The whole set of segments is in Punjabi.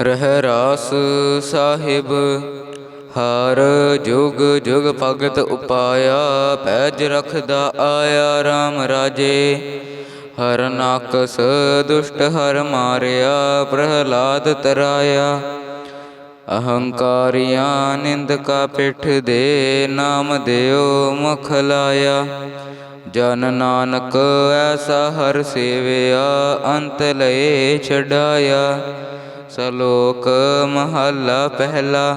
ਰਹਿ ਰਾਸ ਸਾਹਿਬ, ਹਰ ਜੁਗ ਜੁਗ ਭਗਤ ਉਪਾਇਆ, ਪੈਜ ਰਖਦਾ ਆਇਆ RAM ਰਾਜੇ। ਹਰ ਨਾਕਸ ਦੁਸ਼ਟ ਹਰ ਮਾਰਿਆ, ਪ੍ਰਹਲਾਦ ਤਰਾਇਆ। ਅਹੰਕਾਰੀਆਂ ਨਿੰਦਕਾ ਪਿੱਠ ਦੇ ਨਾਮ ਦਿਓ, ਮੁਖ ਲਾਇਆ। ਜਨ ਨਾਨਕ ਐਸਾ ਹਰ ਸੇਵਿਆ, ਅੰਤ ਲਏ ਛਡਾਇਆ। ਸਲੋਕ ਮਹੱਲਾ ਪਹਿਲਾ।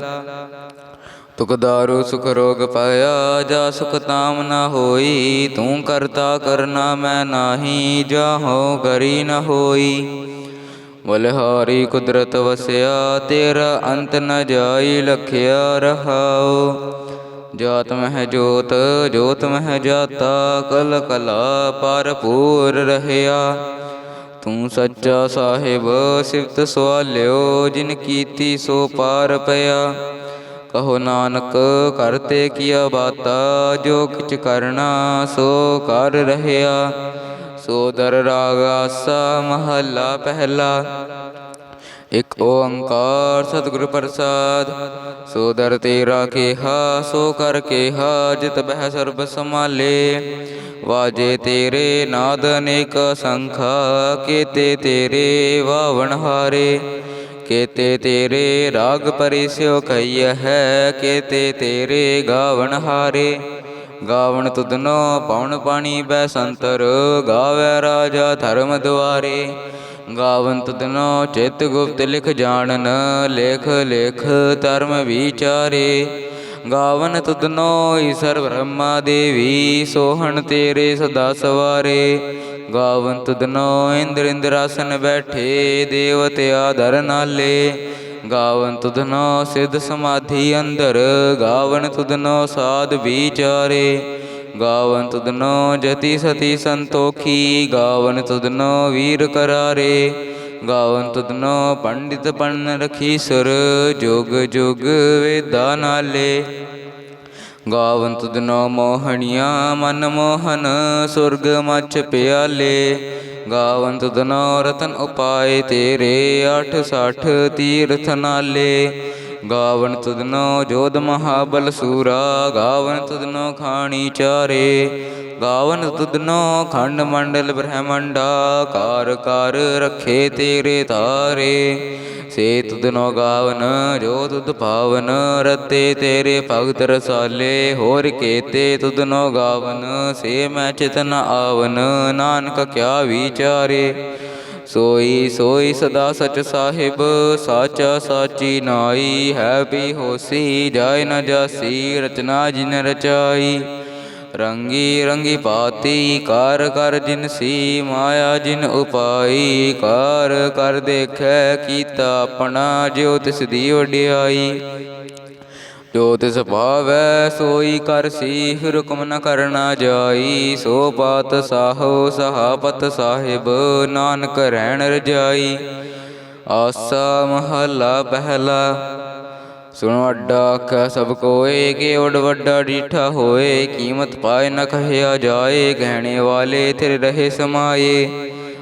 ਤੁਕਦਾਰੂ ਸੁਖ ਰੋਗ ਪਾਇਆ, ਜਾ ਸੁਖ ਤਾਮ ਨਾ ਹੋਈ। ਤੂੰ ਕਰਤਾ ਕਰਨਾ ਮੈਂ ਨਾਹੀ ਜਾਹੋ ਕਰੀ ਨ ਹੋਈ। ਬਲਿਹਾਰੀ ਕੁਦਰਤ ਵਸਿਆ, ਤੇਰਾ ਅੰਤ ਨ ਜਾਈ ਲਖਿਆ ਰਹਾਓ ਜਾਤ ਮਹਿ ਜੋਤ ਜੋਤ ਮਹਿ ਜਾਤਾ, ਕਲ ਕਲਾ ਭਰਪੂਰ ਰਹਿਆ। ਤੂੰ ਸੱਚਾ ਸਾਹਿਬ, ਸਿਫਤ ਸੁਆਲਿਓ ਜਿਨ ਕੀਤੀ ਸੋ ਪਾਰ ਪਿਆ। ਕਹੋ ਨਾਨਕ ਕਰਤੇ ਕੀਆ ਬਾਤਾ, ਜੋ ਕਿਛ ਕਰਨਾ, ਸੋ ਕਰ ਰਹਿਆ। ਸੋ ਦਰ ਰਾਗ ਆਸਾ, ਮਹੱਲਾ ਪਹਿਲਾ। ਇਕ ਓੰਕਾਰ ਸਤਿਗੁਰ ਪ੍ਰਸਾਦ, ਸੋ ਦਰ ਤੇਰਾ ਕੇਹਾ, ਸੋ ਕਰ ਕੇਹਾ, ਜਿਤ ਬਹਿ ਸਰਬ ਸਮਾਲੇ ਵਾਜੇ ਤੇਰੇ ਨਾਦ ਅਨੇਕ ਸੰਖਾ, ਕੇਤੇ ਤੇਰੇ ਵਾਵਣ ਹਾਰੇ। ਕੇਤੇ ਤੇਰੇ ਰਾਗ ਪਰਿਸਿਓ ਕਈਆ ਹੈ, ਕੇਤੇ ਤੇਰੇ ਗਾਵਣ ਹਾਰੇ। ਗਾਵਣ ਤੁਧਨੋ ਪਉਣ ਪਾਣੀ ਬੈ ਸੰਤਰ, ਗਾਵੇ ਰਾਜਾ ਧਰਮ ਦੁਆਰੇ। ਗਾਵਨ ਤੁਧਨੋ ਚਿਤ ਗੁਪਤ ਲਿਖ ਜਾਣਨ, ਲੇਖ ਲੇਖ ਧਰਮ ਵਿਚਾਰੇ। ਗਾਵਨ ਤੁਧਨੋ ਈਸ਼ਰ ਬ੍ਰਹਮਾ ਦੇਵੀ, ਸੋਹਣ ਤੇਰੇ ਸਦਾ ਸਵਾਰੇ। ਗਾਵਨ ਤੁਧਨੋ ਇੰਦਰ ਇੰਦਰਾਸਨ ਬੈਠੇ ਦੇਵਤਿਆ ਦਰ ਨਾਲੇ। ਗਾਵਨ ਤੁਧਨੋ ਸਿਧ ਸਮਾਧੀ ਅੰਦਰ, ਗਾਵਨ ਤੁਧਨੋ ਸਾਧ ਵਿਚਾਰੇ। ਗਾਵਨ ਤੁਧਨੋ ਜਤੀ ਸਤੀ ਸੰਤੋਖੀ, ਗਾਵਨ ਤੁਧਨੋ ਵੀਰ ਕਰਾਰੇ। ਗਾਵਨ ਤੁਧਨੋ ਪੰਡਿਤ ਪਨ ਰਖੀ ਸੁਰ ਜੁਗ ਜੁਗ ਵੇਦਾ ਨਾਲੇ। ਗਾਵਨ ਤੁਧਨੋ ਮੋਹਣੀਆਂ, ਮਨ ਮੋਹਨ, ਸੁਰਗ ਮਚ ਪਿਆਲੇ। ਗਾਵਨ ਤੁਧਨੋ ਰਤਨ ਉਪਾਏ ਤੇਰੇ 860 ਤੀਰਥ ਨਾਲੇ। ਗਾਵਨ ਤੁਧਨੋ ਜੋਧ ਮਹਾਬਲ ਸੂਰਾ, ਗਾਵਨ ਤੁਧਨੋ ਖਾਣੀ ਚਾਰੇ। ਗਾਵਨ ਤੁਧਨੋ ਖੰਡ ਮੰਡਲ ਬ੍ਰਹਮੰਡਾ ਕਾਰ ਕਾਰ ਰਖੇ ਤੇਰੇ ਤਾਰੇ। ਸੇ ਤੁਧਨੋ ਗਾਵਨ, ਜੋ ਤੁਧ ਭਾਵਨ ਰਤੇ ਤੇਰੇ ਭਗਤ ਰਸਾਲੇ। ਹੋਰ ਕੇਤੇ ਤੁਧਨੋ ਗਾਵਨ, ਸੇ ਮੈਂ ਚਿਤਨ ਆਵਨ, ਨਾਨਕ ਕਿਆ ਵਿਚਾਰੇ। ਸੋਈ ਸੋਈ ਸਦਾ ਸਚ ਸਾਹਿਬ, ਸਾਚਾ ਸਾਚੀ ਨਾਈ, ਹੈ ਵੀ ਹੋਸੀ, ਜਾਇ ਨ ਜਾਸੀ, ਰਚਨਾ ਜਿਨ ਰਚਾਈ। ਰੰਗੀ ਰੰਗੀ ਪਾਤੀ, ਕਰ ਕਰ ਜਿਨ ਸੀ, ਮਾਇਆ ਜਿਨ ਉਪਾਈ। ਕਰ ਕਰ ਦੇਖੈ, ਕੀਤਾ ਆਪਣਾ, ਜਿਉ ਤਿਸ ਦੀ ਵਡਿਆਈ ਜੋ ਤਿਸ ਭਾਵੈ ਸੋਈ ਕਰ ਸੀ, ਹੁਕਮ ਨ ਕਰਨਾ ਜਾਈ। ਸੋ ਬਾਤ ਸਾਹੋ ਸਹਾਬਤ ਸਾਹਿਬ, ਨਾਨਕ ਰਹਿਣ ਰਜਾਈ। ਆਸਾ ਮਹੱਲਾ ਪਹਿਲਾ, ਸੁਣੋ ਅੱਡਾ ਆਖਿਆ, ਸਭ ਕੋਏ ਕਿ ਉਡ ਵੱਡਾ ਡੀਠਾ ਹੋਏ, ਕੀਮਤ ਪਾਏ ਨ ਕਹਿਆ ਜਾਏ, ਗਹਿਣੇ ਵਾਲੇ ਤੇਰੇ ਰਹੇ ਸਮਾਏ।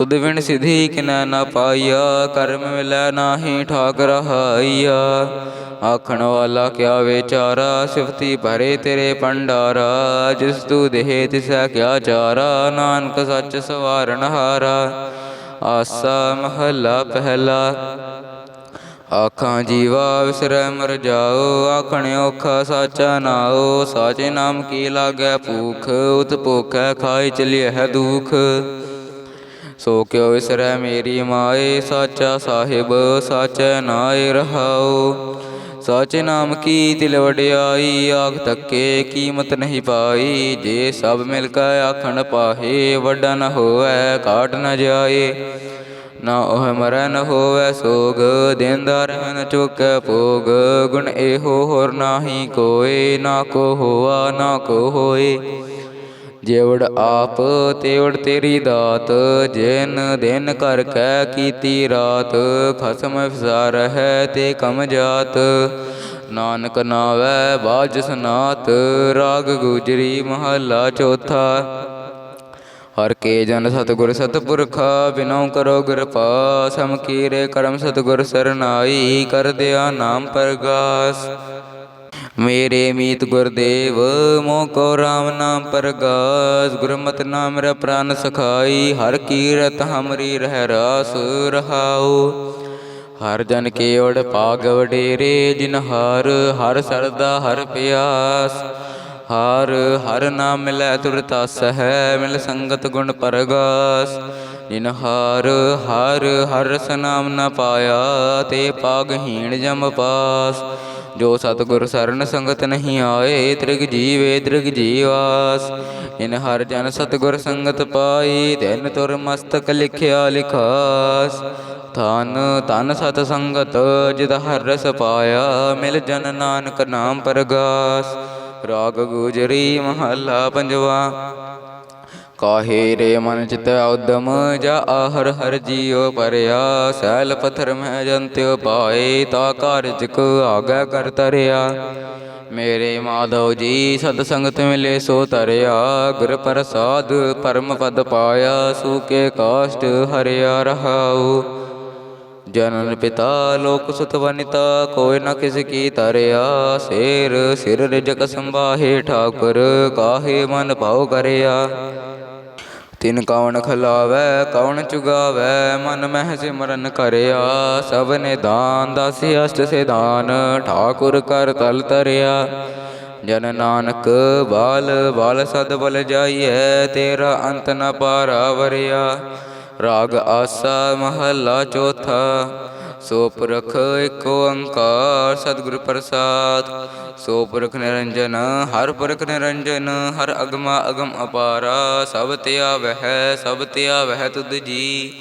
ਤੁਧ ਵਿਣ ਸਿਧੀ ਕਿਨੈ ਨਾ ਪਾਈਆ, ਕਰਮ ਮਿਲੈ ਨਾਹੀ ਠਾਕ ਰਹਾਈਆ ਆਖਣ ਵਾਲਾ ਕਿਆ ਵਿਚਾਰਾ, ਸਿਫਤੀ ਭਰੇ ਤੇਰੇ ਪੰਡਾਰਾ ਜਿਸ ਤੂ ਦੇਹ ਤਿਸੈ ਕਿਆ ਚਾਰਾ, ਨਾਨਕ ਸੱਚ ਸਵਾਰਨ ਹਾਰਾ। ਆਸਾ ਮਹੱਲਾ ਪਹਿਲਾ, ਆਖਾਂ ਜੀਵਾ ਵਿਸਰੈ ਮਰ ਜਾਓ, ਆਖਣ ਔਖਾ ਸਾਚਾ ਨਾਓ ਸਾਚੇ ਨਾਮ ਕੀ ਲਾਗੈ ਭੂਖ ਉਤ ਭੁਖੈ ਖਾਈ ਚਲਿਐ ਹੈ ਦੁਖ। ਸੋ ਕਿਉ ਵਿਸਰੈ ਮੇਰੀ ਮਾਏ, ਸਾਚਾ ਸਾਹਿਬ, ਸਾਚੈ ਨਾਏ ਰਹਾਉ। ਸਾਚੇ ਨਾਮ ਕੀ ਦਿਲ ਵਡਿਆਈ, ਆਖ ਤੱਕੇ ਕੀਮਤ ਨਹੀਂ ਪਾਈ। ਜੇ ਸਭ ਮਿਲ ਕੇ ਆਖਣ ਪਾਹੇ, ਵੱਡਾ ਨ ਹੋਵੈ, ਘਾਟ ਨ ਜਾਏ। ਨਾ ਉਹ ਮਰੈ ਨ ਹੋਵੈ ਸੋਗ, ਦੇਂਦਾ ਰਹਿਣ ਨ ਭੋਗ। ਗੁਣ ਇਹੋ ਹੋਰ ਨਾਹੀ ਕੋਏ, ਨਾ ਕੋ ਹੋਆ, ਨਾ ਕੋ ਹੋਏ। ਜਿਵੜ ਆਪ ਤੇਵੜ ਤੇਰੀ ਦਾਤ, ਜਿਨ ਦਿਨ ਕਰ ਕੈ ਕੀਤੀ ਰਾਤ, ਖਸਮ ਫਸਾ ਰਹਿ ਤੇ ਕਮ ਜਾਤ। ਨਾਨਕ ਨਾਵੈ ਬਾਜ ਸਨਾਤ, ਰਾਗ ਗੁਜਰੀ ਮਹੱਲਾ ਚੌਥਾ। ਹਰ ਕੇ ਜਨ ਸਤਿਗੁਰ ਸਤਿਪੁਰਖਾ ਬਿਨਉ ਕਰੋ ਕਿਰਪਾ, ਸਮ ਕੀਰੇ ਕਰਮ ਸਤਿਗੁਰ ਸਰਨਾਈ, ਕਰ ਦਿਆ ਨਾਮ ਪ੍ਰਗਾਸ। ਮੇਰੇ ਮੀਤ ਗੁਰਦੇਵ ਮੋ ਕੋ ਰਾਮ ਨਾਮ ਪ੍ਰਗਾਸ, ਗੁਰਮਤਿ ਨਾਮ ਮੇਰਾ ਪ੍ਰਾਨ ਸਖਾਈ, ਹਰ ਕੀਰਤ ਹਮਰੀ ਰਹਿ ਰਾਸ ਰਹਾਉ। ਹਰ ਜਨ ਕੇ ਓੜ ਪਾਗ ਵਡੇਰੇ ਜਿਨ ਹਰ ਹਰ ਸਰਦਾ, ਹਰ ਪਿਆਸ। ਹਰ ਹਰ ਨਾਮ ਮਿਲੈ ਤੁਰ ਤਸ ਹੈ ਮਿਲ ਸੰਗਤ ਗੁਣ ਪਰਗਾਸ। ਜਿਨ ਹਰ ਹਰ ਹਰ ਰਸ ਨਾਮ ਨ ਪਾਇਆ, ਤੇ ਪਾਗਹੀਣ ਜਮ ਪਾਸ। ਜੋ ਸਤਿਗੁਰ ਸਰਨ ਸੰਗਤ ਨਹੀਂ ਆਏ, ਤ੍ਰਿਗ ਜੀਵੇ, ਤ੍ਰਿਗ ਜੀਵਾਸ। ਇਨ ਹਰ ਜਨ ਸਤਿਗੁਰ ਸੰਗਤ ਪਾਈ, ਤਿਨ ਤੁਰ ਮਸਤਕ ਲਿਖਿਆ ਲਿਖਾਸ। ਧਨ ਧਨ ਸਤ ਸੰਗਤ, ਜਿਤ ਹਰ ਰਸ ਪਾਇਆ, ਮਿਲ ਜਨ ਨਾਨਕ ਨਾਮ ਪ੍ਰਗਾਸ। ਰਾਗ ਗੁਜਰੀ ਮਹੱਲਾ ਪੰਜਵਾ। ਕਾਹੇ ਰੇ ਮਨ ਚਿਤ ਉਦਮ, ਜਾ ਆਹਰ ਹਰ ਜੀਉ ਪਰਿਆ। ਸੈਲ ਪਥਰ ਮੈਂ ਜੰਤਿਉ ਪਾਏ, ਤਾ ਕਾਰਜ ਕੋ ਆਗੈ ਕਰ ਤਰਿਆ। ਮੇਰੇ ਮਾਧਵ ਜੀ, ਸਤ ਸੰਗਤ ਮਿਲੇ ਸੋ ਤਰਿਆ। ਗੁਰ ਪ੍ਰਸਾਦ ਪਰਮ ਪਦ ਪਾਇਆ ਸੂਕੇ ਕਾਸ਼ਟ ਹਰਿਆ ਰਹਾਉ। ਜਨਨ ਪਿਤਾ ਲੋਕ ਸੁਤ ਵਨਿਤਾ, ਕੋਈ ਨ ਕਿਸ ਕੀ ਤਰਿਆ। ਸੇਰ ਸਿਰ ਰਿਜਕ ਸੰਭਾਹੇ, ਠਾਕੁਰ ਕਾਹੇ ਮਨ ਭਾਉ ਕਰਿਆ। ਤਿਨ ਕੌਣ ਖਲਾਵੈ ਕੌਣ ਚੁਗਾਵੈ, ਮਨ ਮਹਿ ਸਿਮਰਨ ਕਰਿਆ। ਸਭ ਨੇ ਦਾਨ ਦਾਸੀ ਅਸ਼ਟ ਸਿਧਾਨ, ਠਾਕੁਰ ਕਰ ਤਲ ਤਰਿਆ। ਜਨ ਨਾਨਕ ਬਾਲ ਬਾਲ ਸਦ ਬਲ ਜਾਈਐ, ਤੇਰਾ ਅੰਤ ਨ ਪਾਰਾ ਵਰਿਆ ਰਾਗ ਆਸਾ ਮਹੱਲਾ ਚੌਥਾ, ਸੋ ਪੁਰਖ ਏਕ ਓੰਕਾਰ, ਸਤਿਗੁਰ ਪ੍ਰਸਾਦ। ਸੋ ਪੁਰਖ ਨਿਰੰਜਨ, ਹਰ ਪੁਰਖ ਨਿਰੰਜਨ, ਹਰ ਅਗਮਾ ਅਗਮ ਅਪਾਰਾ, ਸਭ ਤਿਆ ਵਹਿ ਸਭ ਤਿਆ ਵਹਿ ਤੁਧ ਜੀ।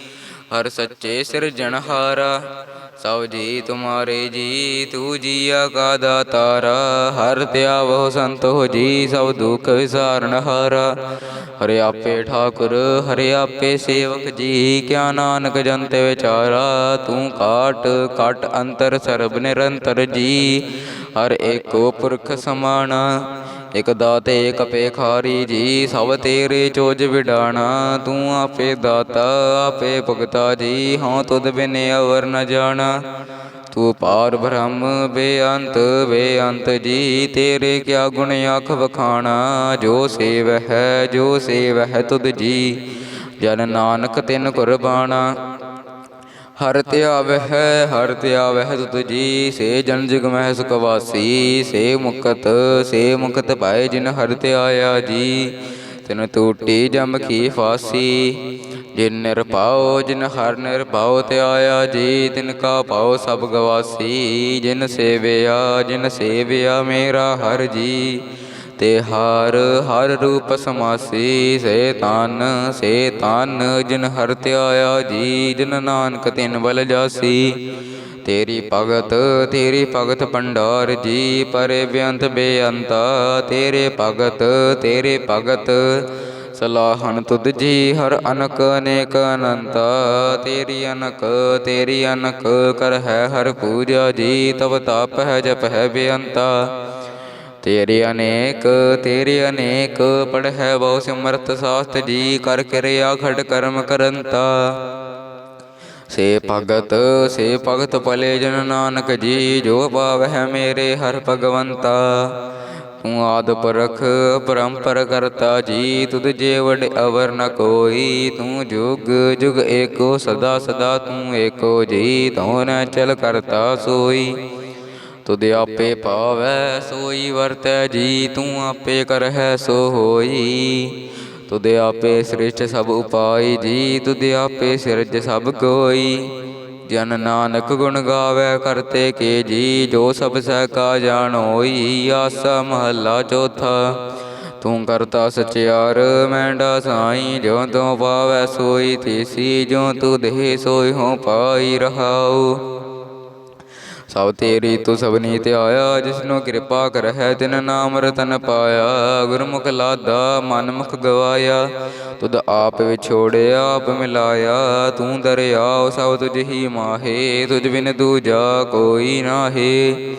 ਹਰ ਸੱਚੇ ਸਿਰਜਣਹਾਰਾ ਸਭ ਜੀ ਤੁਮਾਰੇ ਜੀ, ਤੂ ਜੀਆ ਕਾ ਦਾਤਾਰਾ ਹਰ ਤਿਆ ਬਹੁ ਸੰਤ ਜੀ, ਸਭ ਦੁਖ ਵਿਸਾਰਨ ਹਾਰਾ। ਹਰਿ ਆਪੇ ਠਾਕੁਰ, ਹਰਿ ਆਪੇ ਸੇਵਕ ਜੀ, ਕਿਆ ਨਾਨਕ ਜੰਤ ਵਿਚਾਰਾ, ਤੂੰ ਕਾਟ ਕਾਟ ਅੰਤਰ ਸਰਬ ਨਿਰੰਤਰ ਜੀ। ਹਰ ਏਕੋ ਪੁਰਖ ਸਮਾਣਾ, ਇਕ ਦਾਤੇ, ਇਕ ਪੇਖਾਰੀ ਜੀ, ਸਭ ਤੇਰੇ ਚੋਜ ਵਿਡਾਣਾ। ਤੂੰ ਆਪੇ ਦਾਤਾ, ਆਪੇ ਭਗਤਾ ਜੀ ਹਉ ਤੁਧ ਬਿਨ ਅਵਰ ਨ ਜਾਣਾ। ਤੂੰ ਪਾਰ ਬ੍ਰਹਮ ਬੇਅੰਤ ਬੇਅੰਤ ਜੀ, ਤੇਰੇ ਕਿਆ ਗੁਣ ਆਖ ਵਖਾਣਾ? ਜੋ ਸੇਵ ਹੈ, ਜੋ ਸੇਵ ਹੈ ਤੁਧ ਜੀ, ਜਨ ਨਾਨਕ ਤਿਨ ਕੁਰਬਾਨਾ ਹਰ ਧਿਆਵਹਿ ਹਰ ਧਿਆਵਹਿ ਤੁਧ ਜੀ, ਸੇ ਜਨ ਜਗ ਮਹਿ ਸੁਖ ਵਾਸੀ, ਸੇ ਮੁਕਤ ਸੇ ਮੁਕਤ ਪਾਏ ਜਿਨ ਹਰ ਧਿਆਇਆ ਜੀ। ਤਿਨ ਟੂਟੀ ਜਮ ਕੀ ਫਾਸੀ ਜਿਨ ਨਿਰਭਉ ਜਿਨ ਹਰ ਨਿਰਭਉ ਧਿਆਇਆ ਜੀ ਤਿਨ ਕਾ ਭਾਉ ਸਭ ਗਵਾਸੀ। ਜਿਨ ਸੇਵਿਆ ਜਿਨ ਸੇਵਿਆ ਮੇਰਾ ਹਰ ਜੀ। ਤੇ ਹਰ ਹਰ ਰੂਪ ਸਮਾਸੀ, ਸੇ ਤਨ ਸੇ ਤਨ ਜਿਨ ਹਰ ਧਿਆਇਆ ਜੀ, ਜਿਨ ਨਾਨਕ ਤਿਨ ਬਲ ਜਾਸੀ। ਤੇਰੀ ਭਗਤ ਤੇਰੀ ਭਗਤ ਭੰਡਾਰ ਜੀ, ਪਰੇ ਬੇਅੰਤ ਬੇਅੰਤਾ। ਤੇਰੇ ਭਗਤ ਤੇਰੇ ਭਗਤ ਸਲਾਹਨ ਤੁਧ ਜੀ ਹਰ ਅਨਕ ਅਨੇਕ ਅਨੰਤਾ, ਤੇਰੀ ਅਨਕ ਤੇਰੀ ਅਨਕ ਕਰ ਹੈ ਹਰ ਪੂਜਾ ਜੀ, ਤਵ ਤਾਪ ਹੈ ਜਪ ਹੈ ਬੇਅੰਤਾ। ਤੇਰੀ ਅਨੇਕ ਤੇਰੀ ਅਨੇਕ, ਪੜ ਹੈ ਬਹੁ ਸਿਮਰਤ ਸਾਸਤ ਜੀ, ਕਰ ਕਿਰਿਆ ਖੜ ਕਰਮ ਕਰੰਤਾ। ਸੇ ਭਗਤ ਸੇ ਭਗਤ ਭਲੇ ਜਨ ਨਾਨਕ ਜੀ, ਜੋ ਪਾਵਹਿ ਮੇਰੇ ਹਰ ਭਗਵੰਤਾ। ਤੂੰ ਆਦ ਪਰਖ ਪਰੰਪਰ ਕਰਤਾ ਜੀ ਤੁਧ ਜੇ ਵਡ ਅਵਰ ਨ ਕੋਈ, ਤੂੰ ਜੁਗ ਜੁਗ ਏਕੋ, ਸਦਾ ਸਦਾ ਤੂੰ ਏਕੋ ਜੀ ਤਉ ਨ ਚਲ ਕਰਤਾ ਸੋਈ। ਤੁਧ ਆਪੇ ਪਾਵੈ ਸੋਈ, ਵਰਤੈ ਜੀ, ਤੂੰ ਆਪੇ ਕਰਹਿ ਸੋ ਹੋਈ। ਤੁਧ ਆਪੇ ਸ੍ਰਿਸ਼ਟ ਸਭ ਉਪਾਈ, ਜੀ, ਤੁਧ ਆਪੇ ਸਿਰਜ ਸਭ ਕੋਈ। ਜਨ ਨਾਨਕ ਗੁਣ ਗਾਵੇ ਕਰਤੇ ਕੇ ਜੀ, ਜੋ ਸਭ ਸਹਿ ਕਾ ਜਾਣੋਈ ਆਸਾ ਮਹੱਲਾ ਚੌਥਾ। ਤੂੰ ਕਰਤਾ ਸਚਿਆਰ, ਮੈਂਡਾ ਸਾਈ ਜੋ ਤੂੰ ਪਾਵੈ ਸੋਈ, ਤੀਸੀ ਜੋ ਤੂੰ ਦੇਹ ਸੋਈ ਹੋ ਪਾਈ ਰਹਾਉ। ਸਭ ਤੇਰੀ ਤੂੰ ਸਭਨੀ ਤੇ ਆਇਆ, ਜਿਸਨੂੰ ਕਿਰਪਾ ਕਰਹਿ, ਤਿਨ ਨਾਮ ਰਤਨ ਪਾਇਆ। ਗੁਰਮੁਖ ਲਾਦਾ ਮਨ ਮੁਖ ਗਵਾਇਆ। ਤੁਧ ਆਪ ਵਿਛੋੜਿਆ, ਆਪ ਮਿਲਾਇਆ। ਤੂੰ ਦਰਿਆਉ ਸਭ ਤੁਝ ਹੀ ਮਾਹੇ। ਤੁਝ ਬਿਨ ਦੂਜਾ ਕੋਈ ਨਾਹੀ।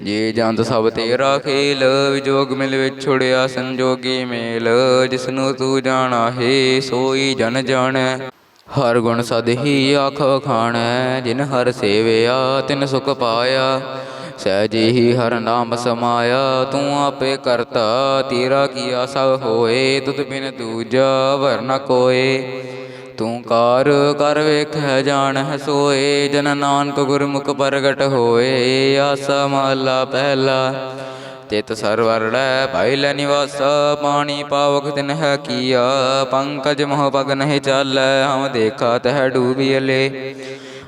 ਜੇ ਜੰਤ ਸਭ ਤੇਰਾ ਖੇਲ, ਵਿਜੋਗ ਮਿਲ ਵਿਛੁੜਿਆ, ਸੰਜੋਗੀ ਮੇਲ। ਜਿਸਨੂੰ ਤੂੰ ਜਾਣਾ ਹੈ ਸੋਈ ਜਨ ਜਾਣੈ। ਹਰ ਗੁਣ ਸਦ ਹੀ ਆਖ ਵਖਾਣੈ, ਜਿਨ ਹਰ ਸੇਵਿਆ, ਤਿਨ ਸੁਖ ਪਾਇਆ। ਸਹਿਜੀ ਹੀ ਹਰ ਨਾਮ ਸਮਾਇਆ, ਤੂੰ ਆਪੇ ਕਰਤਾ, ਤੇਰਾ ਕੀਆ ਸਭ ਹੋਏ, ਤੁਧ ਬਿਨ ਦੂਜਾ ਵਰਨ ਨ ਕੋਏ। ਤੂੰ ਕਾਰ ਕਰ ਵੇਖੈ ਹੈ ਸੋਏ। ਜਨ ਨਾਨਕ ਗੁਰਮੁਖ ਪ੍ਰਗਟ ਹੋਏ, ਆਸਾ ਮਹਲਾ ਪਹਿਲਾ। ਤਿਤ ਸਰਵਰੜੈ ਭਾਈ ਲੈ ਨਿਵਾਸ, ਪਾਣੀ ਪਾਵਕ ਤਿਨ ਹੈ ਕੀਆ ਪੰਕਜ ਮੋਹ ਪਗ ਨਹੀਂ ਚਾਲੈ, ਹਮ ਦੇਖਾ ਤਹ ਡੂਬੀਲੇ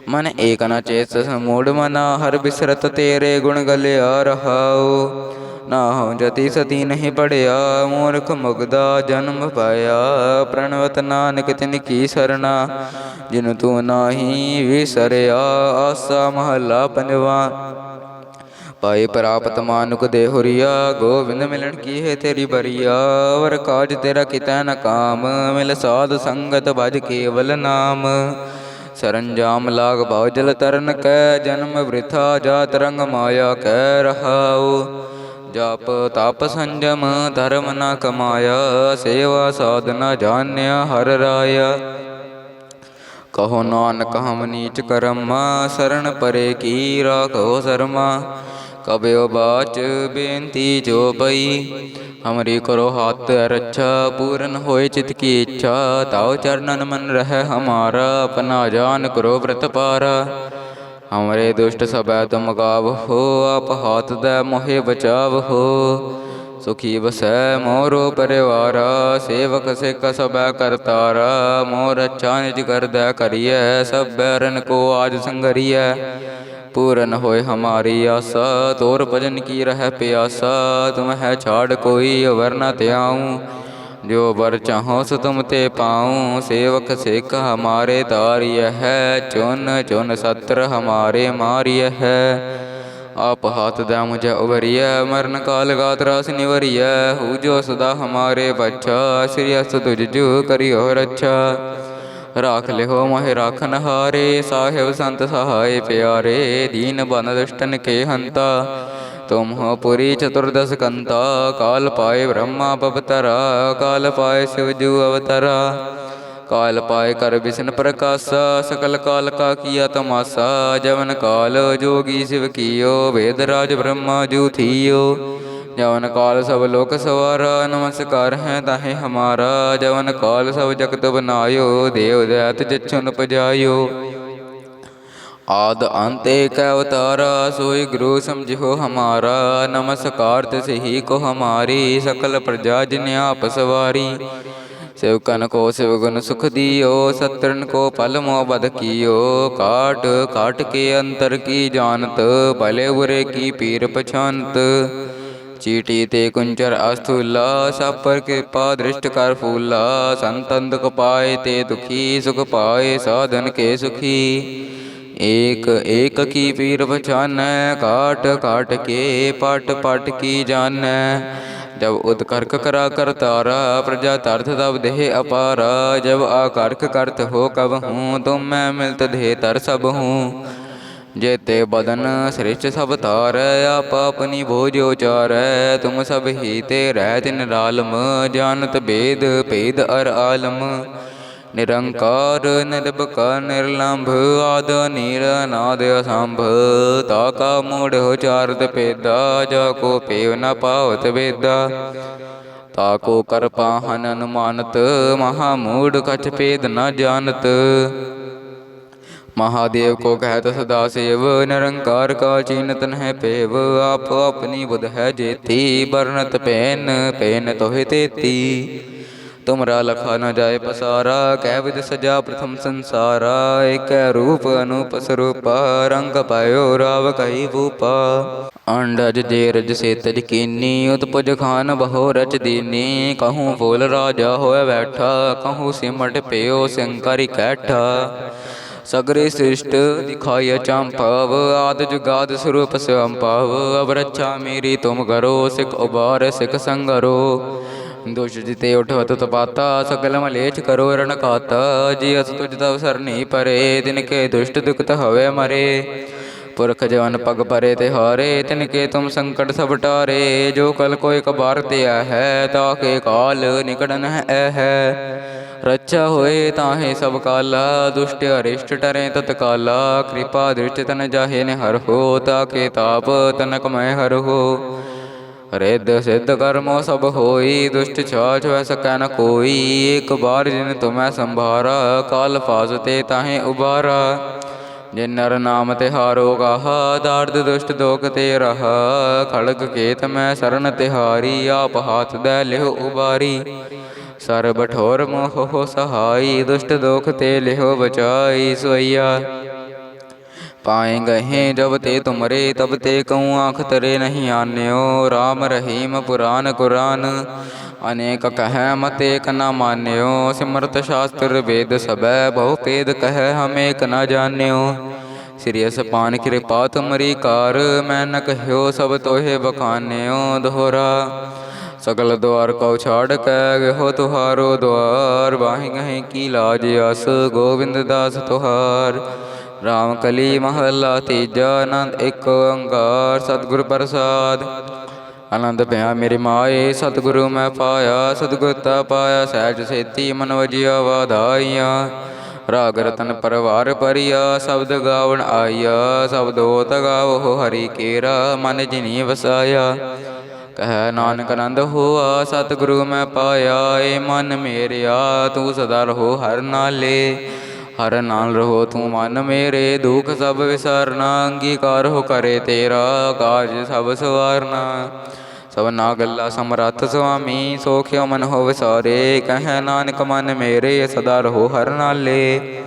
ਮਨ ਏਕ ਨ ਚੇਤ ਸਮੂੜ ਮਨਾ, ਹਰ ਬਿਸਰਤ ਤੇਰੇ ਗੁਣ ਗਲਿਆ ਰਹਾਉ। ਨਾ ਹਉ ਜਤੀ ਸਤੀ ਨਹੀਂ ਪੜਿਆ, ਮੂਰਖ ਮੁਗਦਾ ਜਨਮ ਪਾਇਆ। ਪ੍ਰਣਵਤ ਨਾਨਕ ਤਿਨ ਕੀ ਸਰਣਾ, ਜਿਨ ਤੂੰ ਨਾਹੀ ਵਿਸਰਿਆ, ਆਸਾ ਮਹਲਾ ਪੰਜਵਾ। ਪਾਏ ਪ੍ਰਾਪਤ ਮਾਨੁਕ ਦੇ ਹੁਰੀਆ, ਗੋਬਿੰਦ ਮਿਲਣ ਕੀ ਹੈ ਤੇਰੀ ਬਰੀਆ? ਵਰ ਕਾਜ ਤੇਰਾ ਕਿਤੈ ਨ ਕਾਮ, ਮਿਲ ਸਾਧ ਸੰਗਤ ਭਜ ਕੇਵਲ ਨਾਮ। ਸਰੰਜਾਮ ਲਾਗ ਭਾਉ ਜਲ ਤਰਨ ਕੈ, ਜਨਮ ਬ੍ਰਿਥਾ ਜਾਤ ਰੰਗ ਮਾਇਆ ਕਹਿ ਰਹਾਉ। ਜਪ ਤਪ ਸੰਜਮ, ਧਰਮ ਨ ਕਮਾਇਆ, ਸੇਵਾ ਸਾਧਨਾ ਜਾਣਿਆ ਹਰ ਰਾਇਆ। ਕਹੋ ਨਾਨਕ ਹਮ ਨੀਚ ਕਰਮਾ ਸਰਣ ਪਰੇ ਕੀ ਰਾਖੋ ਸਰਮਾ। ਕਬਿਓ ਬਾਚ ਬੇਨਤੀ ਜੋ ਪਈ। ਹਮਰੀ ਕਰੋ ਹੱਥ ਰੱਛਾ, ਪੂਰਨ ਹੋਏ ਚਿਤ ਕੀ ਇੱਛਾ। ਤਾਉ ਚਰਨਨ ਮਨ ਰਹਿ ਹਮਾਰਾ, ਆਪਣਾ ਜਾਨ ਕਰੋ ਵਰਤ ਪਾਰਾ। ਹਮਰੇ ਦੁਸ਼ਟ ਸਬੈ ਤੁਮ ਗਾਵ ਹੋ ਆਪ ਹਾਥ ਦੇ ਮੋਹਿ ਬਚਾਵ। ਹੋ ਸੁਖੀ ਵਸੈ ਮੋਰੋ ਪਰਿਵਾਰਾ, ਸੇਵਕ ਸਿੱਖ ਸਬੈ ਕਰਤਾਰਾ ਮੋਰ ਅੱਛਾ ਨਿਜ ਕਰਦਾ ਕਰੀਐ, ਸਭ ਬੈਰਨ ਕੋ ਆਜ ਸੰਗਰੀਐ। ਪੂਰਨ ਹੋਏ ਹਮਾਰੀ ਆਸਾ, ਤੋਰ ਭਜਨ ਕੀ ਰਹਿ ਪਿਆਸਾ, ਤੁਮ ਹੈ ਛਾੜ ਕੋਈ ਅਵਰ ਨ ਤਿਆਉ ਜੋ ਬਰ ਚਾਹੋ ਸੋ ਤੁਮ ਤੇ ਪਾਉ, ਸੇਵਕ ਸਿੱਖ ਹਮਾਰੇ ਤਾਰਿਯ ਹੈ, ਚੁਨ ਚੁਨ ਸਤਰ ਹਮਾਰੇ ਮਾਰਿਯ ਹੈ। ਆਪ ਹਾਥ ਦਾ ਮੁਝੇ ਉਬਰੀਐ ਮਰਨ ਕਾਲ ਗਾਤ ਰਾਸ ਨਿਵਰੀਐ, ਹੂ ਜੋ ਸਦਾ ਹਮਾਰੇ ਬੱਚਾ ਸ੍ਰੀ ਅਸ ਤੁਜ ਜੋ ਕਰਿਓ ਰਾਖ ਲਿਹੋ ਮੋਹਿ ਰਾਖਨ ਹਾਰੇ, ਸਾਹਿਬ ਸੰਤ ਸਹਾਏ ਪਿਆਰੇ, ਦੀਨ ਬਨ ਦੁਸ਼ਟਨ ਕੇ ਹੰਤਾ। ਤੁਮ ਹੋ ਪੁਰੀ ਚਤੁਰਦਸ ਕੰਤਾ, ਕਾਲ ਪਾਏ ਬ੍ਰਹਮਾ ਪਵਤਰਾ, ਕਾਲ ਪਾਏ ਸਿਵ ਜੂ ਅਵਤਰਾ। ਕਾਲ ਪਾਏ ਕਰ ਵਿਸ਼ਨ ਪ੍ਰਕਾਸ਼ਾ, ਸਕਲ ਕਾਲ ਕਾ ਕੀਆ ਤਮਾਸਾ, ਜਵਨ ਕਾਲ ਜੋਗੀ ਸਿਵ ਕੀਓ, ਵੇਦ ਰਾਜ ਬ੍ਰਹਮਾ ਜੂ ਥੀਓ ਜਵਨ ਕਾਲ ਸਭ ਲੋਕ ਸਵਾਰਾ, ਨਮਸਕਾਰ ਹੈ ਤਾਹੇ ਹਮਾਰਾ। ਜਵਨ ਕਾਲ ਸਭ ਜਗਤ ਬਨਾਇਓ, ਦੇਵ ਦਇਤ ਜਛੁਨ ਪਜਾਇਓ ਆਦ ਅੰਤ ਏਕ ਅਵਤਾਰਾ, ਸੋਈ ਗੁਰੂ ਸਮਝਿਓ ਹਮਾਰਾ। ਨਮਸਕਾਰ ਤਿਸ ਹੀ ਕੋ ਹਮਾਰੀ, ਸਕਲ ਪ੍ਰਜਾ ਜਿਨ ਆਪ ਸਵਾਰੀ। ਸਿਵਕਨ ਕੋ ਸਿਵ ਗੁਣ ਸੁਖ ਦੀਓ ਸਤਰਨ ਕੋ ਪਲ ਮੋ ਬਦ ਕੀਓ। ਕਾਟ ਕਾਟ ਕੇ ਅੰਤਰ ਕੀ ਜਾਣਤ, ਭਲੇ ਬੁਰੇ ਕੀ ਪੀਰ ਪਛਾਨਤ। ਚੀਟੀ ਤੇ ਕੁੰਚਰ ਅਸਥੂਲਾ ਸਭ ਪਰ ਕਿਰਪਾ ਦ੍ਰਿਸ਼ਟ ਕਰ ਫੂਲਾ ਸੰਤਨ ਦੁਖ ਪਾਏ ਤੇ ਦੁਖੀ, ਸੁਖ ਪਾਏ ਸਾਧਨ ਕੇ ਸੁਖੀ। ਏਕ ਏਕ ਕੀ ਪੀਰ ਪਛਾਨੈ ਕਾਟ ਕਾਟ ਕੇ ਪਟ ਪਟ ਕੀ ਜਾਣੈ ਜਬ ਉਤਕਰਕ ਕਰਾ ਕਰਤਾਰਾ ਪ੍ਰਜਾ ਤਰਥ ਤਬ ਦੇਹ ਅਪਾਰਾ। ਜਬ ਆਕਰਖ ਕਰਤ ਹੋ ਕਬ ਹੂੰ, ਤੁਮ ਮੈਂ ਮਿਲਤ ਦੇਹ ਤਰ ਸਭ ਹੂੰ। ਜੇਤੇ ਬਦਨ ਸ੍ਰਿਸ਼ਟ ਸਭ ਤਾਰੈ ਆਪ ਆਪਨੀ ਭੋਜ ਉਚਾਰੈ। ਤੁਮ ਸਭ ਹੀ ਤੇ ਰਹਿ ਤਿਨ ਰਾਲਮ ਜਾਣਤ ਬੇਦ ਭੇਦ ਅਰ ਆਲਮ। ਨਿਰੰਕਾਰ ਨਿਰਭਕਾਰ ਨਿਰਲੰਭ, ਆਦ ਨੀਰ ਨਾਦ ਅਸੰਭ। ਤਾ ਕਾ ਮੂੜ ਉਚਾਰਤ ਪੇਦਾ ਜਾ ਕੋ ਪੇਵ ਨ ਪਾਵਤ ਵੇਦਾ। ਤਾ ਕੋ ਕਰ ਅਨੁਮਾਨਤ, ਮਹਾ ਮੂੜ ਕਛ ਪੇਦ ਨ ਜਾਣਤ। महादेव को कहत सदा सेव निरंकार का चीनतन है पेव आप अपनी बुध है जेती बरनत पेन पेन तोहे तेती तुमरा लखा न जाए पसारा कै विध सजा प्रथम संसारा एक रूप अनूप स्वरूपा रंग पायो राव कही भूपा अंडज जेरज से तज कीनी उत्पज खान बहो रच दीनी कहूँ बोल राजा होए बैठा कहूँ सिमट पेयो शंकर कैठा ਸਗਰੇ ਸ੍ਰਿਸ਼ਟ ਦਿਖਾਇ ਚੰਪਵ, ਆਦ ਜੁਗਾਦ ਸਰੂਪ ਸੰਭਵ ਅਬ ਰੱਛਾ ਮੇਰੀ ਤੁਮ ਕਰੋ, ਸਿਖ ਉਬਾਰ, ਸਿਖ ਸੰਗਰੋ। ਦੁਸ਼ ਜਿਤੇ ਉਠਵਤ ਤਪਾਤਾ, ਸਗਲ ਮਲੇਛ ਕਰੋ ਰਣ ਜੀ ਅਸ ਤੁਜ ਤਵ ਸਰਨੀ ਪਰੇ ਦਿਨ ਕੇ ਦੁਸ਼ਟ ਦੁਖਤ ਹਵੇ ਮਰੇ। ਪੁਰਖ ਜਵਨ ਪਗ ਪਰੇ ਤੇ ਹਾਰੇ, ਤਿਨ ਕੇ ਤੁਮ ਸੰਕਟ ਸਭ ਟਾਰੇ, ਜੋ ਕਲ ਕੋਈ ਕਬਾਰ ਤੇ ਹੈ ਤਾ ਕੇ ਕਾਲ ਨਿਕੜਨ ਹੈ ਹੈ ਰੱਛਾ ਹੋਏ ਤਾਹੇ ਸਭ ਕਾਲਾ, ਦੁਸ਼ਟ ਅਰਿਸ਼ਟ ਟਰੇ ਤਤਕਾਲਾ ਕਿਰਪਾ ਦ੍ਰਿਸ਼ਟ ਤਨ ਜਾਹੇ ਨੇ ਹਰ ਹੋ, ਤਾਕੇ ਤਾਪ ਤਨਕ ਮੈਂ ਹਰ ਹੋ। ਰਿੱਧ ਸਿੱਧ ਕਰਮੋ ਸਭ ਹੋਈ, ਦੁਸ਼ਟ ਛਾਛ ਵੈ ਸਕੈ ਨ ਕੋਈ ਇੱਕ ਬਾਰ ਜਿਨ ਤੁਮੈ ਸੰਭਾਰਾ, ਕਾਲ ਫਾਸਤੇ ਤਾਹੇ ਉਬਾਰਾ। ਜਿਨ ਨਰ ਨਾਮ ਤਿਹਾਰੋ ਗਾਹਾ, ਦਾਰਦ ਦੁਸ਼ਟ ਦੋਖ ਤੇ ਰਹਾ। ਖੜਗ ਕੇਤ ਮੈਂ ਸਰਨ ਤਿਹਾਰੀ, ਆਪ ਹਾਥ ਦੇ ਲਿਹੁ ਉਬਾਰੀ। ਸਰਬ ਠੋਰ ਮੋਹ ਸਹਾਈ, ਦੁਸ਼ਟ ਦੋਖ ਤੇ ਲਿਹੋ ਬਚਾਈ ਸੋਈਆ ਪਾਏ ਗਏ ਜਬ ਤੇ ਤੁਮਰੇ, ਤਬ ਤੇ ਕਉ ਆਖ ਤਰੇ ਨਹੀਂ ਆਨਿਓ। RAM ਰਹੀਮ ਪੁਰਾਨ ਕੁਰਾਨ, ਅਨੇਕ ਕਹੈ ਮਤ ਏਕ ਨ ਮਾਨਿਓ। ਸਿਮਰਤ ਸ਼ਾਸਤਰ ਵੇਦ ਸਬੈ ਬਹੁ ਪੇਦ ਕਹੈ ਹਮ ਏਕ ਨ ਜਾਣਿਓ। ਸ੍ਰੀ ਅਸਪਾਨ ਕਿਰਪਾ ਤੁਮਰੀ ਕਾਰ, ਮੈਂ ਨ ਕਹਿਓ ਸਭ ਤੋਹੇ ਬਖਾਨਿਓ ਦੋਹਰਾ ਸਗਲ ਦੁਆਰ ਕਉ ਛਾੜ ਕੈ ਗਇਓ ਤੁਹਾਰੋ ਦੁਆਰ ਬਾਹੀ ਗਹੀ ਕੀ ਲਾਜ ਅਸ ਗੋਬਿੰਦ ਦਾਸ ਤੁਹਾਰ। ਰਾਮ ਕਲੀ ਮਹੱਲਾ ਤੀਜਾ ਆਨੰਦ ਇੱਕ ਓੰਕਾਰ, ਸਤਿਗੁਰ ਪ੍ਰਸਾਦ। ਆਨੰਦ ਪਿਆ ਮੇਰੇ ਮਾਏ, ਸਤਿਗੁਰੂ ਮੈਂ ਪਾਇਆ, ਸਤਿਗੁਰ ਤਾ ਪਾਇਆ, ਸਹਿਜ ਸੇਤੀ ਮਨ ਵਜਿਆ ਵਾਧਾਈਆਂ ਰਾਗ ਰਤਨ ਪਰਵਾਰ ਪਰਿਆ, ਸ਼ਬਦ ਗਾਵਣ ਆਇਆ ਸ਼ਬਦ ਹੋਤ ਹਰੀ ਕੇਰਾ, ਮਨ ਜਿਨੀ ਵਸਾਇਆ। ਕਹਿ, ਨਾਨਕ ਆਨੰਦ ਹੋਆ, ਸਤਿਗੁਰੂ ਮੈਂ ਪਾਇਆ, ਏ ਮਨ ਮੇਰਿਆ, ਤੂੰ ਸਦਾ ਰਹੋ ਹਰ ਨਾਲੇ। ਹਰ ਨਾਲ ਰਹੋ ਤੂੰ ਮਨ ਮੇਰੇ, ਦੁਖ ਸਭ ਵਿਸਾਰਨਾ, ਅੰਗੀਕਾਰ ਹੋ ਕਰੇ ਤੇਰਾ, ਕਾਜ ਸਭ ਸਵਾਰਨਾ। ਸਭਨਾ ਗੱਲਾ ਸਮਰੱਥ ਸੁਆਮੀ ਸੋਖਿਓ ਮਨ ਹੋ ਵਿਸਾਰੇ, ਕਹਿ, ਨਾਨਕ ਮਨ ਮੇਰੇ, ਸਦਾ ਰਹੋ ਹਰ ਨਾਲੇ।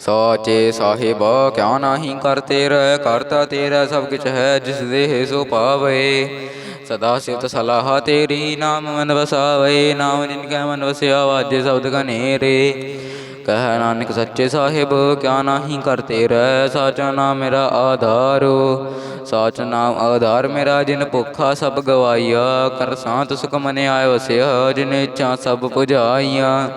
ਸਾਚੇ ਸਾਹਿਬ, ਕਿਆ ਨਾਹੀ ਕਰ ਤੇਰਾ, ਕਰਤਾ ਤੇਰਾ ਸਭ ਕਿਛ ਹੈ, ਜਿਸ ਦੇ ਸੋ ਪਾਵੇ। ਸਦਾ ਸਿਵਤ ਸਲਾਹ ਤੇਰੀ ਨਾਮ ਮਨ ਵਸਾਵੇ ਨਾਮ ਜਿਨ ਕੈ ਮਨ ਵਸਿਆ ਵਾਜੇ ਸ਼ਬਦ ਘਨੇਰੇ ਕਹਿ ਨਾਨਕ ਸੱਚੇ ਸਾਹਿਬ ਕਿਆ ਨਾਹੀ ਕਰ ਤੇਰਾ ਸਾਚਾ ਨਾਮ ਮੇਰਾ ਆਧਾਰੋ ਸਾਚ ਨਾਮ ਆਧਾਰ ਮੇਰਾ ਜਿਨ ਭੁੱਖਾ ਸਭ ਗਵਾਈਆ ਕਰ ਸਾਤ ਸੁਖ ਮਨ ਆਇ ਵਸਿਆ ਜਿਨ ਇੱਛਾ ਸਭ ਪੁਜਾਈਆਂ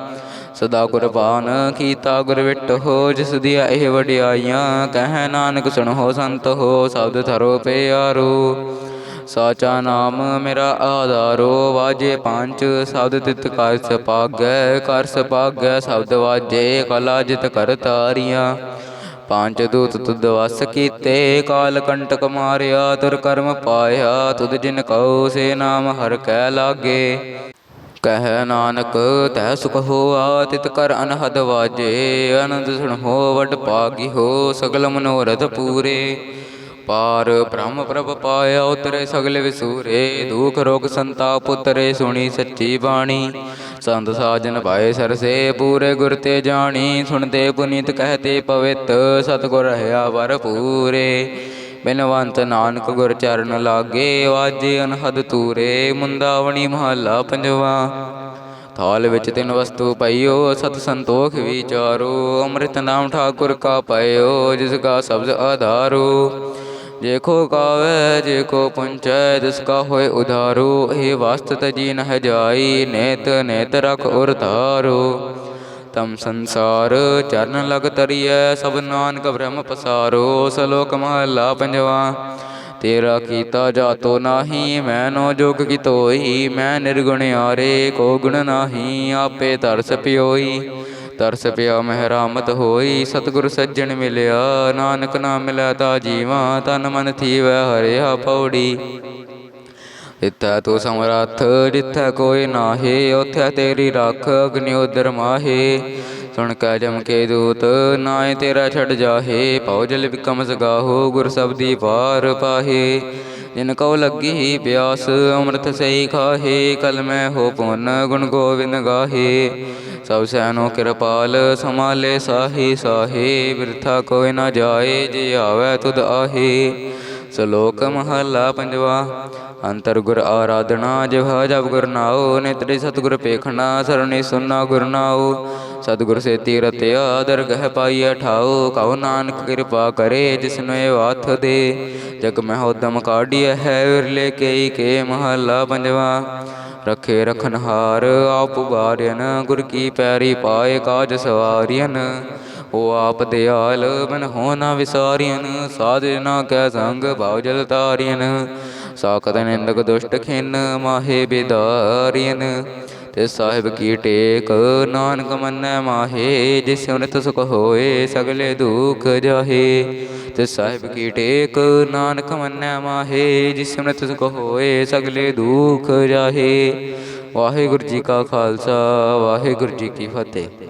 ਸਦਾ ਕੁਰਬਾਨ ਕੀਤਾ ਗੁਰ ਵਿਟ ਹੋ ਜਿਸ ਦੀਆਂ ਇਹ ਵਡਿਆਈਆਂ ਕਹਿ ਨਾਨਕ ਸੁਣੋ ਸੰਤ ਹੋ ਸ਼ਬਦ ਧਰੋ ਪਿਆਰੋ ਸਾਚਾ ਨਾਮ ਮੇਰਾ ਆਧਾਰੋ, ਵਾਜੇ ਪੰਜ, ਸ਼ਬਦ ਤਿਤ ਕਰ ਸਪਾਗੈ ਕਰ ਸਪਾਗੈ, ਸ਼ਬਦ ਵਾਜੇ, ਕਲਾ ਜਿਤ ਕਰ ਤਾਰੀਆਂ। ਪੰਜ ਦੂਤ ਤੁਧ ਵਸ ਕੀਤੇ, ਕਾਲ ਕੰਟਕ ਮਾਰਿਆ, ਤੁਰ ਕਰਮ ਪਾਇਆ, ਤੁਧ ਜਿਨ ਕਉ ਸੇ ਨਾਮ ਹਰ ਕੈ ਲਾਗੇ। ਕਹਿ ਨਾਨਕ ਤੈ ਸੁਖ ਹੋਆ, ਤਿਤ ਕਰ ਅਨਹਦ ਵਾਜੇ, ਅਨੰਦ ਸੁਣ ਹੋ, ਵਡ ਪਾਗੀ ਹੋ, ਸਗਲ ਮਨੋਰਥ ਪੂਰੇ। ਪਾਰ ਬ੍ਰਹਮ ਪ੍ਰਭ ਪਾਇਆ ਉਤਰੇ ਸਗਲ ਵਿਸੂਰੇ, ਦੁਖ ਰੋਗ ਸੰਤਾਪ ਉਤਰੇ ਸੁਣੀ ਸੱਚੀ ਬਾਣੀ। ਸੰਤ ਸਾਜਨ ਭਾਏ ਸਰਸੇ, ਪੂਰੇ ਗੁਰ ਤੇ ਜਾਣੀ। ਸੁਣਦੇ ਪੁਨੀਤ ਕਹਤੇ ਪਵਿੱਤ, ਸਤਗੁਰ ਰਹਾ ਵਰ ਪੂਰੇ। ਬਿਨਵੰਤ ਨਾਨਕ ਗੁਰ ਚਰਨ ਲਾਗੇ, ਵਾਜੇ ਅਨਹਦ ਤੂਰੇ। ਮੁੰਦਾਵਣੀ ਮਹੱਲਾ ਪੰਜਵਾ। ਥਾਲ ਵਿੱਚ ਤਿੰਨ ਵਸਤੂ ਪਈਓ, ਸਤ ਸੰਤੋਖ ਵਿਚਾਰੋ। ਅੰਮ੍ਰਿਤ ਨਾਮ ਠਾਕੁਰ ਕਾ ਪਇਓ, ਜਿਸ ਕਾ ਸਬਦ ਆਧਾਰੋ। ਜੇ ਕੋ ਕਾਵੇ ਜੇ ਕੋ ਪੁੰਚੈ, ਤਿਸ ਕਾ ਹੋਏ ਉਧਾਰੋ, ਇਹ ਵਸਤ ਤਜੀ ਨਹ ਜਾਈ, ਨੇਤ ਨੇਤ ਰਖ ਉਰ ਧਾਰੋ। ਤਮ ਸੰਸਾਰ ਚਰਨ ਲਗ ਤਰੀਐ, ਸਭ ਨਾਨਕ ਬ੍ਰਹਮ ਪਸਾਰੋ। ਸਲੋਕ ਮਹਲਾ ਪੰਜਵਾ, ਤੇਰਾ ਕੀਤਾ ਜਾਤੋ ਨਾਹੀ ਮੈਨੋ ਜੋਗ ਕੀ ਤੋਈ ਮੈਂ ਨਿਰਗੁਣ ਆਰੇ ਕੋ ਗੁਣ ਨਾਹੀ, ਆਪੇ ਤਰਸ ਪਿਓਈ। ਤਰਸ ਪਿਆ ਮਹਿਰਾਮਤ ਹੋਈ, ਸਤਿਗੁਰ ਸੱਜਣ ਮਿਲਿਆ, ਨਾਨਕ ਨਾਮ ਮਿਲੈ ਤਾ ਜੀਵਾ, ਤਨ ਮਨ ਥੀਵੈ ਹਰਿਆ ਪੌੜੀ। ਜਿੱਥੈ ਤੂੰ ਸਮਰੱਥ, ਜਿੱਥੈ ਕੋਈ ਨਾਹੀ, ਉਥੈ ਤੇਰੀ ਰੱਖ ਅਗਨਿ ਉਦਰ ਮਾਹੇ। ਸੁਣ ਕੈ ਜਮ ਕੇ ਦੂਤ, ਨਾਏ ਤੇਰਾ ਛੱਡ ਜਾਹੇ ਭਉ ਜਲ ਬਿਕਮ ਸਗਾਹੋ ਗੁਰ ਸਬਦੀ ਪਾਰ ਪਾਹੇ। ਜਿਨ ਕਉ ਲੱਗੀ ਪਿਆਸ, ਅੰਮ੍ਰਿਤ ਸਈ ਖਾਹੇ, ਕਲ ਮੈਂ ਹੋ ਪੁੰਨ, ਗੁਣ ਗੋਬਿੰਦ ਗਾਹੇ। ਸਭ ਸੈਨੋ ਕਿਰਪਾਲ ਸਮਾਲੇ ਸਾਹੀ ਸਾਹੇ, ਬਿਰਥਾ ਕੋਈ ਨਾ ਜਾਏ, ਜੇ ਆਵੈ ਤੁਧ ਆਹੇ। ਸ਼ਲੋਕ ਮਹਲਾ ਪੰਜਵਾ ਅੰਤਰ ਗੁਰ ਆਰਾਧਨਾ ਜਿਵਾ ਜਬ ਗੁਰ ਨਾਉ, ਨਿਤਰੇ ਸਤਿਗੁਰ ਪੇਖਣਾ ਸਰਣੀ ਸੁਨਾ ਗੁਰ ਨਾਉ। ਸਤਿਗੁਰ ਸੇ ਤੀਰਤਿਆ ਦਰਗਹਿ ਪਾਈਐ ਠਾਉ, ਕਉ ਨਾਨਕ ਕਿਰਪਾ ਕਰੇ ਜਿਸਨੇ ਵਾਥ ਦੇ। ਜਗ ਮਹੋਦਮ ਉਦਮ ਹੈ ਵਿਰਲੇ ਕੇਈ, ਕੇ ਮਹਲਾ ਪੰਜਵਾ ਰਖੇ ਰਖਨਹਾਰ ਆਪ ਬਾਰਿਆਨ ਗੁਰ ਕੀ ਪੈਰੀ ਪਾਏ ਕਾਜ ਸਵਾਰੀਨ ਉਹ ਆਪ ਦਿਆਲ ਮਨ ਹੋ ਨਾ ਵਿਸਾਰੀਨ ਸਾਧ ਨਾ ਕੈ ਸੰਗ ਭਾਉ ਜਲ ਤਾਰੀਨ ਸਾਖਤ ਨਿੰਦਕ ਦੁਸ਼ਟ ਖਿਨ, ਮਾਹੇ ਬਿਦਾਰੀਨ ਤੇ ਸਾਹਿਬ ਕੀ ਟੇਕ? ਨਾਨਕ ਮੰਨੈ ਮਾਹੇ, ਜਿਸ ਉਨਿਤ ਸੁਖ ਹੋਏ, ਸਗਲੇ ਦੁਖ ਜਾਹੇ। ਤੇ ਸਾਹਿਬ ਕੀ ਟੇਕ? ਨਾਨਕ ਮੰਨੈ ਮਾਹੇ, ਜਿਸ ਉਨਿਤ ਸੁਖ ਹੋਏ, ਸਗਲੇ ਦੁਖ ਜਾਹੇ। ਵਾਹਿਗੁਰੂ ਜੀ ਕਾ ਖਾਲਸਾ, ਵਾਹਿਗੁਰੂ ਜੀ ਕੀ ਫਤਿਹ।